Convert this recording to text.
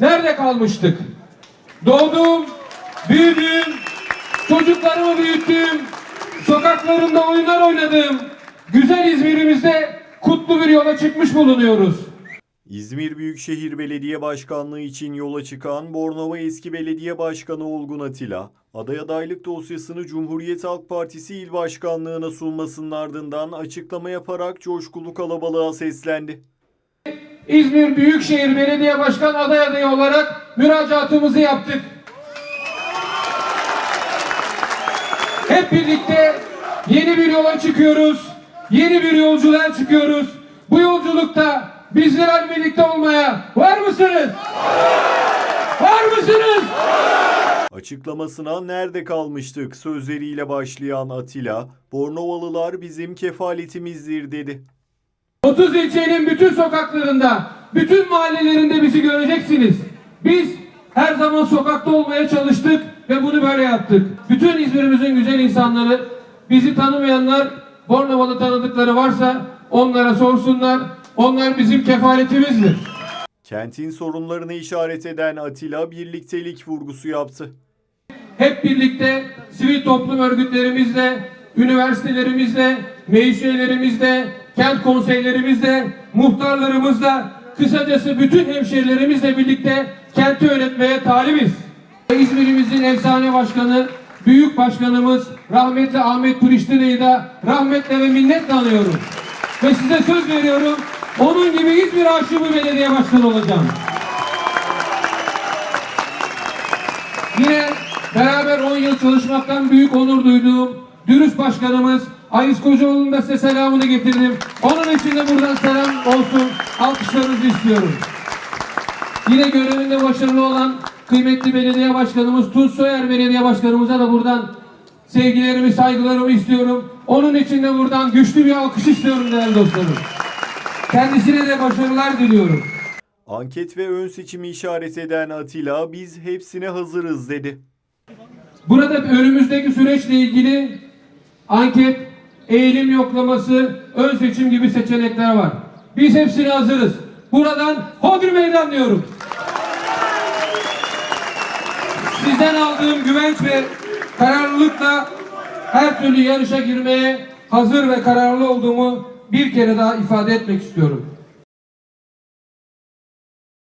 nerede kalmıştık? Doğdum, büyüdüm, çocuklarımı büyüttüm, sokaklarında oyunlar oynadım. Güzel İzmir'imizde kutlu bir yola çıkmış bulunuyoruz. İzmir Büyükşehir Belediye Başkanlığı için yola çıkan Bornova eski belediye başkanı Olgun Atilla, aday adaylık dosyasını Cumhuriyet Halk Partisi İl Başkanlığı'na sunmasının ardından açıklama yaparak coşkulu kalabalığa seslendi. İzmir Büyükşehir Belediye Başkan aday adayı olarak müracaatımızı yaptık. Hep birlikte yeni bir yola çıkıyoruz. Yeni bir yolculuğa çıkıyoruz. Bu yolculukta bizler birlikte olmaya var mısınız? Var mısınız? Açıklamasına nerede kalmıştık sözleriyle başlayan Atilla, Bornovalılar bizim kefaletimizdir dedi. 30 ilçenin bütün sokaklarında, bütün mahallelerinde bizi göreceksiniz. Biz her zaman sokakta olmaya çalıştık ve bunu böyle yaptık. Bütün İzmir'imizin güzel insanları, bizi tanımayanlar, Bornovalı tanıdıkları varsa onlara sorsunlar. Onlar bizim kefaletimizdir. Kentin sorunlarını işaret eden Atilla birliktelik vurgusu yaptı. Hep birlikte sivil toplum örgütlerimizle, üniversitelerimizle, meclis üyelerimizle, kent konseylerimizle, muhtarlarımızla, kısacası bütün hemşehrilerimizle birlikte kenti yönetmeye talibiz. İzmir'imizin efsane başkanı, büyük başkanımız rahmetli Ahmet Turiştire'yi de rahmetle ve minnetle anıyorum. Ve size söz veriyorum, onun gibi İzmir aşığı bir belediye başkanı olacağım. Yine beraber 10 yıl çalışmaktan büyük onur duyduğum dürüst başkanımız Ayız Kocaoğlu'nun da size selamını getirdim. Onun için de buradan selam olsun. Alkışlarınızı istiyorum. Yine görevinde başarılı olan kıymetli belediye başkanımız Tunç Soyer belediye başkanımıza da buradan sevgilerimi, saygılarımı istiyorum. Onun için de buradan güçlü bir alkış istiyorum değerli dostlarım. Kendisine de başarılar diliyorum. Anket ve ön seçimi işaret eden Atilla biz hepsine hazırız dedi. Burada önümüzdeki süreçle ilgili anket, eğilim yoklaması, ön seçim gibi seçenekler var. Biz hepsine hazırız. Buradan hodri meydan diyorum. Sizden aldığım güvenç ve kararlılıkla her türlü yarışa girmeye hazır ve kararlı olduğumu bir kere daha ifade etmek istiyorum.